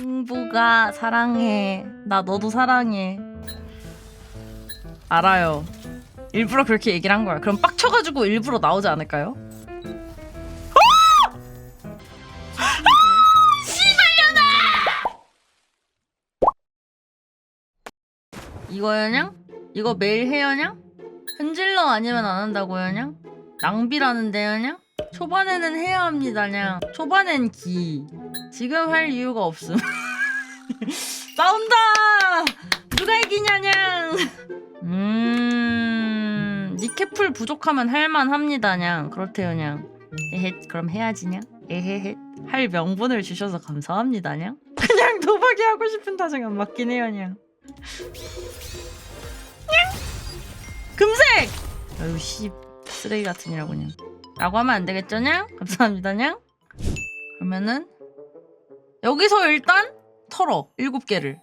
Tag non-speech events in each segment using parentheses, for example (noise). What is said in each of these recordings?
승부가 사랑해. 나 너도 사랑해. 알아요. 일부러 그렇게 얘기를 한 거야. 그럼 빡쳐가지고 일부러 나오지 않을까요? 이거였냐? 이거 매일 해요냐? 현질러 아니면 안 한다고요냐? 낭비라는데요냐? 초반에는 해야 합니다냐? 초반엔 기. 지금 할 이유가 없음. (laughs) 싸운다! 누가 이기냐냥! 음, 니케풀 부족하면 할만합니다 냥. 그렇대요 냥. 에헷, 그럼 해야지냥. 에헤헷. 할 명분을 주셔서 감사합니다 냥. 그냥 도박이 하고 싶은 안 맞긴 해요 냥. 금색! 아유 씨 쓰레기 같으니라고 그냥 라고 하면 안 되겠죠냐? 감사합니다냐? 그러면은 여기서 일단 털어 일곱 개를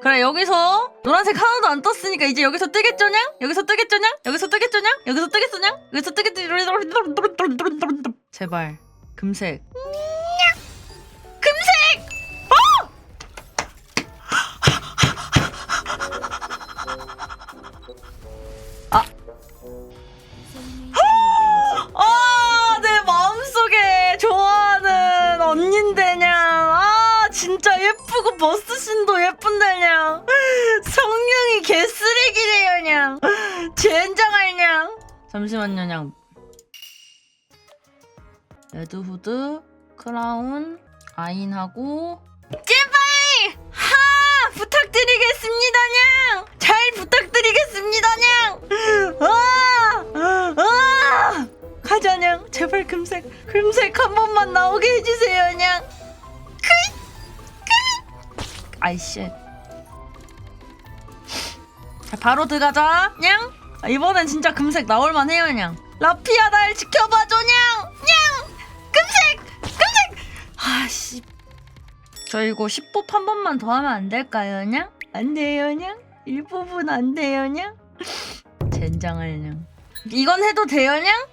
그래 여기서 노란색 하나도 안 떴으니까 이제 여기서 뜨겠죠냐? 여기서 뜨겠죠냐? 여기서 뜨겠죠냐? 여기서 뜨겠죠냐? 여기서 뜨겠죠 제발 금색! 예쁘고 버스신도 예쁜데냥. 성능이 개쓰레기래요냥. 젠장할냥. 잠시만요, 냥. 레드후드, 크라운, 아인하고. 제발! 하! 부탁드리겠습니다 냥! 잘 부탁드리겠습니다 냥! 아! 아! 가자 냥 제발 금색 금색 한 번만 나오게 해주세요 냥 아이씨. 자 바로 들어가자. 냥. 아, 이번엔 진짜 금색 나올만 해요 냥. 라피아 날 지켜봐줘 냥 냥. 금색 금색. 아씨. 저 이거 10법 한 번만 더 하면 안 될까요 냥? 안 돼요 냥? 1법은 안 돼요 냥? (laughs) 젠장할 냥. 이건 해도 돼요 냥?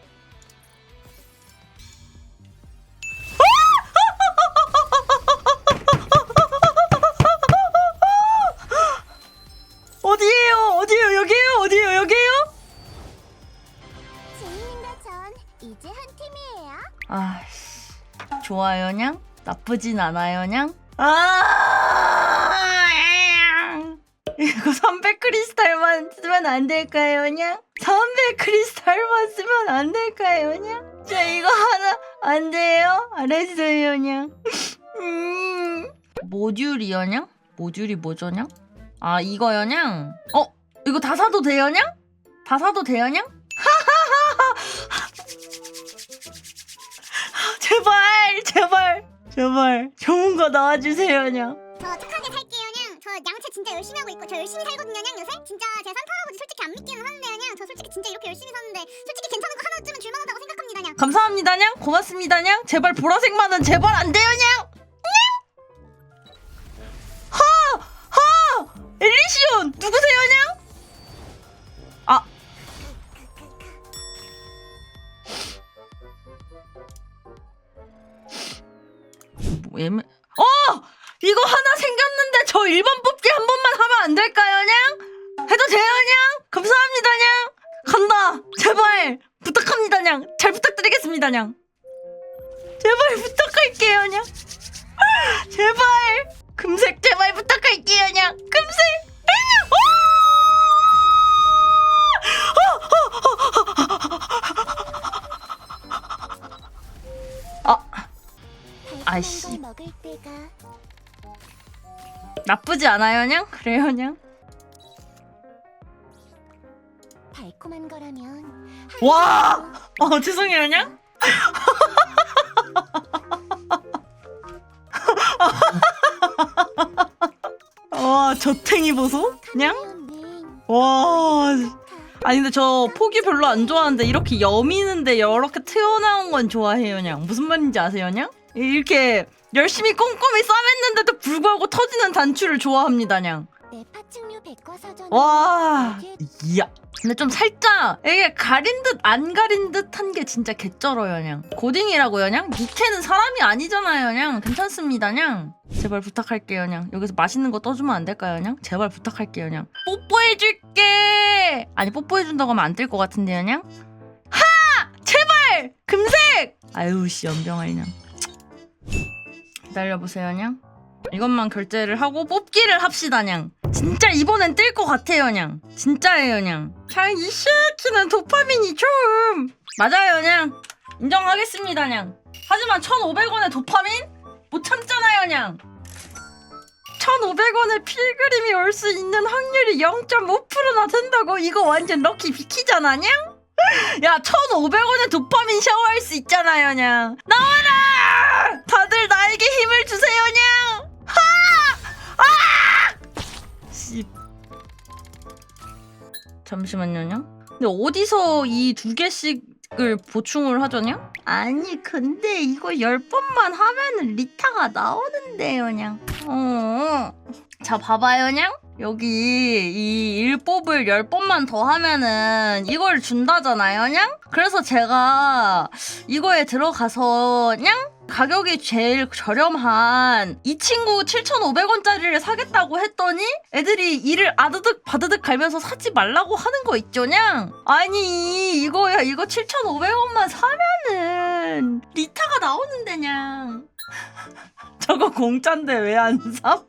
나쁘진 않아요 냥? 아 이거 300 크리스탈만 쓰면 안 될까요 냥? 300 크리스탈만 쓰면 안 될까요 냥? 저 이거 하나 안 돼요? 알았어요 냥 음 모듈이요 냥? 모듈이 뭐죠 냥? 아 이거요 냥? 어? 이거 다 사도 돼요 냥? 다 사도 돼요냥? (laughs) 제발 제발 제발 좋은 거 나와주세요 냥. 저 착하게 살게요, 냥. 저 양채 진짜 열심히 하고 있고 저 열심히 살거든요, 냥 요새. 진짜 제 산타 할아버지 솔직히 안 믿기는 하는데요, 냥. 저 솔직히 진짜 이렇게 열심히 사는데 솔직히 괜찮은 거 하나쯤은 줄만하다고 생각합니다, 냥. 감사합니다 냥. 고맙습니다 냥. 제발 보라색만은 제발 안 돼요 냥. 하하! 엘리시온! 누구세요 냥 예매 어! 이거 하나 생겼는데 저 1번 뽑기 한 번만 하면 안 될까요 냥? 해도 돼요 냥? 감사합니다 냥? 간다. 제발 부탁합니다 냥. 잘 부탁드리겠습니다 냥. 제발 부탁할게요 냥. 제발. 금색 제발 부탁할게요 냥. 금색 나쁘지 않아요 냥? 그래요 냥? 달콤한 거라면 와! 어 죄송해요 냥? (laughs) 와 저탱이 보소? 냥? 와. 아니 근데 저 폭이 별로 안 좋아하는데 이렇게 여미는데 이렇게 튀어나온 건 좋아해요 냥? 무슨 말인지 아세요 냥? 이렇게 열심히 꼼꼼히 싸맸는데도 불구하고 터지는 단추를 좋아합니다 냥. 내 파충류 백과사전 와 이야. 근데 좀 살짝 이게 가린 듯 안 가린 듯한 게 진짜 개쩔어요 그냥. 고딩이라고요 그냥? 밑에는 사람이 아니잖아요 그냥. 괜찮습니다 그냥. 제발 부탁할게요 그냥. 여기서 맛있는 거 떠주면 안 될까요 그냥? 제발 부탁할게요 그냥. 뽀뽀해줄게! 아니 뽀뽀해준다고 하면 안뜰것 같은데 그냥? 하! 제발! 금색! 아유 씨 연병아 그냥 기다려보세요 그냥. 이것만 결제를 하고 뽑기를 합시다 냥. 진짜 이번엔 뜰 것 같아요 냥. 진짜예요 냥 그냥. 이 새끼는 도파민이 좀. 맞아요 냥. 인정하겠습니다 냥. 하지만 1,500원의 도파민? 못 참잖아요 냥. 1,500원에 필그림이 올 수 있는 확률이 0.5%나 된다고 이거 완전 럭키 비키잖아 냥? 야 1,500원에 도파민 샤워할 수 있잖아요 냥. 나와라! 씨. 잠시만요. 근데 어디서 이 두 개씩을 보충을 하죠냐? 아니 근데 이거 열 번만 하면은 리타가 나오는데요, 냥. 어. 자 봐봐요, 냥. 여기 이 일법을 열 번만 더 하면은 이걸 준다잖아요, 냥. 그래서 제가 이거에 들어가서 냥 가격이 제일 저렴한 이 친구 7,500원짜리를 사겠다고 했더니 애들이 이를 아드득 바드득 갈면서 사지 말라고 하는 거 있죠냥? 아니 이거야 이거 7,500원만 사면은 리타가 나오는데냥 (laughs) 저거 공짜인데 왜 안 사?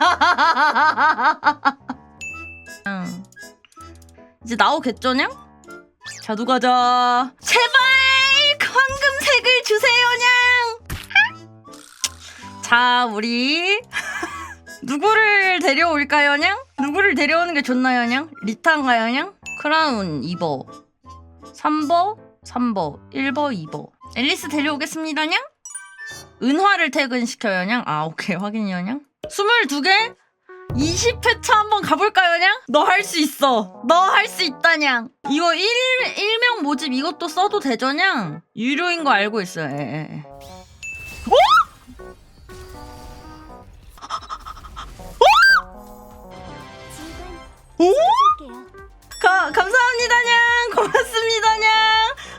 (laughs) 응. 이제 나오겠죠냥? 자두 가자 제발 주세요냥. 자 우리 (laughs) 누구를 데려올까요냥? 누구를 데려오는 게 좋나요냥? 리타인가요냥? 크라운 2버. 3버 3버 1버 2버. 앨리스 데려오겠습니다냥? 은화를 퇴근시켜요냥? 아 오케이. 확인이요냥? 22개 20회차 한번 가볼까요 냥? 너 할 수 있어. 너 할 수 있다 냥. 이거 일, 일명 모집 이것도 써도 되죠 냥? 유료인 거 알고 있어요. 예, 예, 예. 오? 줄게요. 가, 감사합니다 냥. 고맙습니다 냥.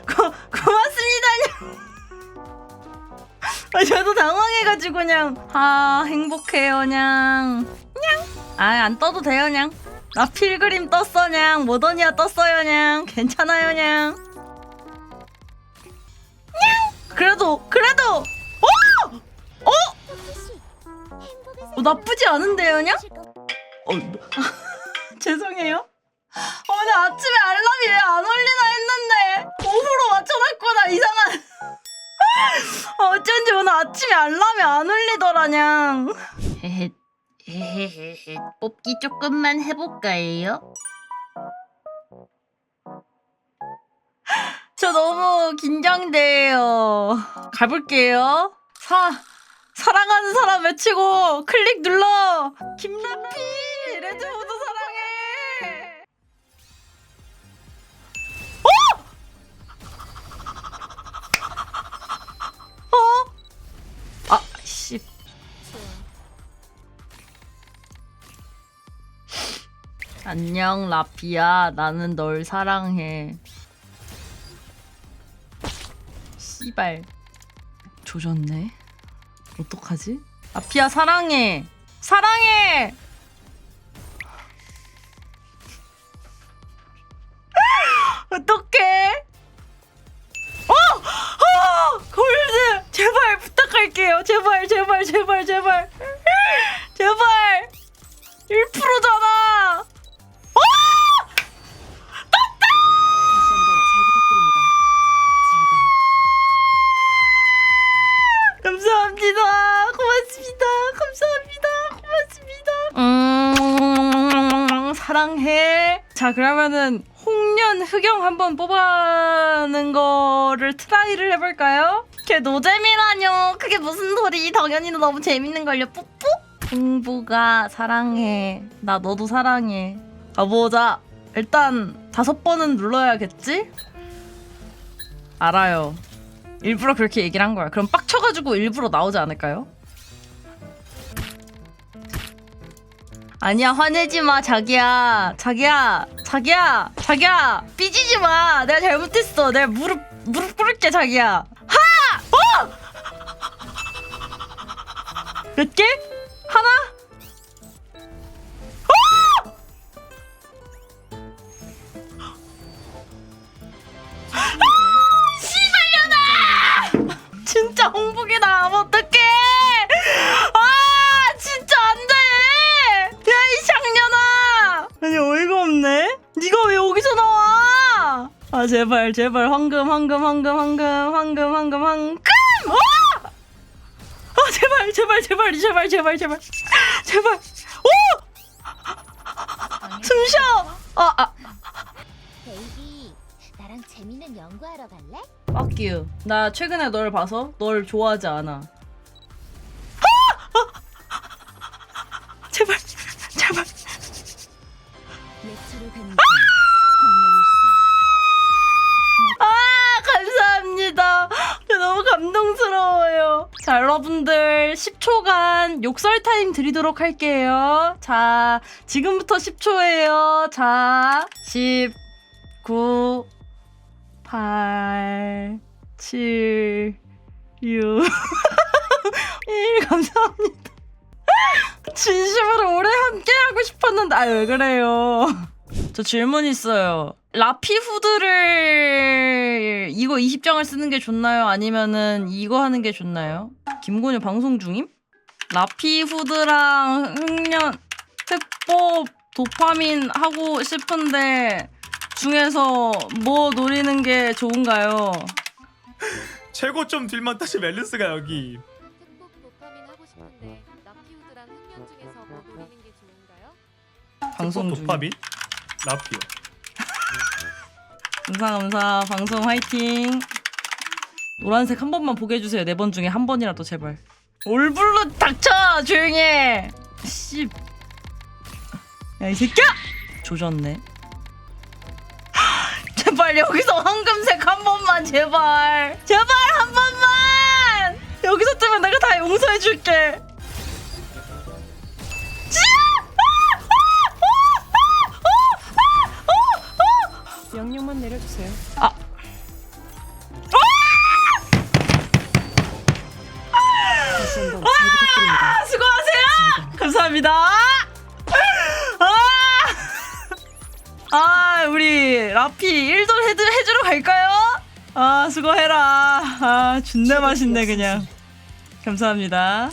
고, 고맙습니다 냥. 아, 저도 당황해가지고 그냥 아 행복해요 냥. 아안 떠도 돼요 그냥. 나 필그림 떴어 냥. 모더니아 떴어요 그냥. 괜찮아요 그냥. 냥! 그래도 그래도! 어! 토끼 씨, 행복을 어 나쁘지 않은데요 거- 어, (laughs) 죄송해요. 어, 오늘 아침에 알람이 왜 안 울리나 했는데. 오후로 맞춰놨구나 이상한. 어, (laughs) 어쩐지 오늘 아침에 알람이 안 울리더라냥. 헤헤헤 (laughs) 뽑기 조금만 해볼까요? (gasps) 저 너무 긴장돼요. 가볼게요. 사 사랑하는 사람 외치고 클릭 눌러. 김라피 안녕 라피야. 나는 널 사랑해. 씨발. 조졌네. 어떡하지? 아피야 사랑해. 사랑해 자, 그러면은 홍련 흑영 한번 뽑아는 거를 트라이를 해볼까요? 걔 노잼이라뇨. 그게 무슨 소리? 당연히 너무 재밌는 걸요. 뿌뿌. 홍보가 사랑해. 나 너도 사랑해. 가보자. 일단 다섯 번은 눌러야겠지? 알아요. 일부러 그렇게 얘기를 한 거야. 그럼 빡쳐가지고 일부러 나오지 않을까요? 아니야 화내지 마 자기야 자기야 자기야 자기야 삐지지 마 내가 잘못했어 내가 무릎 무릎 꿇을게 자기야 하! 어! 몇 개? 하나? 제발 제발 황금 황금 황금 황금 황금 황금 황금 어! 아 제발 제발 제발 제발 제발 제발 제발 오! 숨쉬어 아, 아. 베이비, 나랑 재밌는 연구하러 갈래? Fuck you. 나 최근에 널 봐서 널 좋아하지 않아. 여러분들 10초간 욕설 타임 드리도록 할게요. 자, 지금부터 10초예요. 자, 10, 9, 8, 7, 6, 1. 감사합니다. 진심으로 오래 함께 하고 싶었는데, 아, 왜 그래요? 저 질문 있어요. 라피 후드를 이거 20장을 쓰는 게 좋나요? 아니면은 이거 하는 게 좋나요? 김곤유 방송 중임? 라피 후드랑 흑년 특법 도파민 하고 싶은데 중에서 뭐 노리는 게 좋은가요? (laughs) 최고 좀 딜만 따시 멜르스가 여기 특복 도파민 하고 싶은데 나피우드랑 흑연 중에서 뭐 노리는 게 좋은가요? 방송 중. 도파민 라피오 감사 감사 방송 화이팅. 노란색 한 번만 보게 해주세요. 네 번 중에 한 번이라도 제발. 올블루 닥쳐 조용히 해. 씨. 야 이 새끼야. 조졌네. (gasps) 제발 여기서 황금색 한 번만 제발. 제발 한 번만. 여기서 뜨면 내가 다 용서해 줄게. 라피 1도 해드, 해주러 갈까요? 아 수고해라. 아 준내 맛있네 그냥. 감사합니다.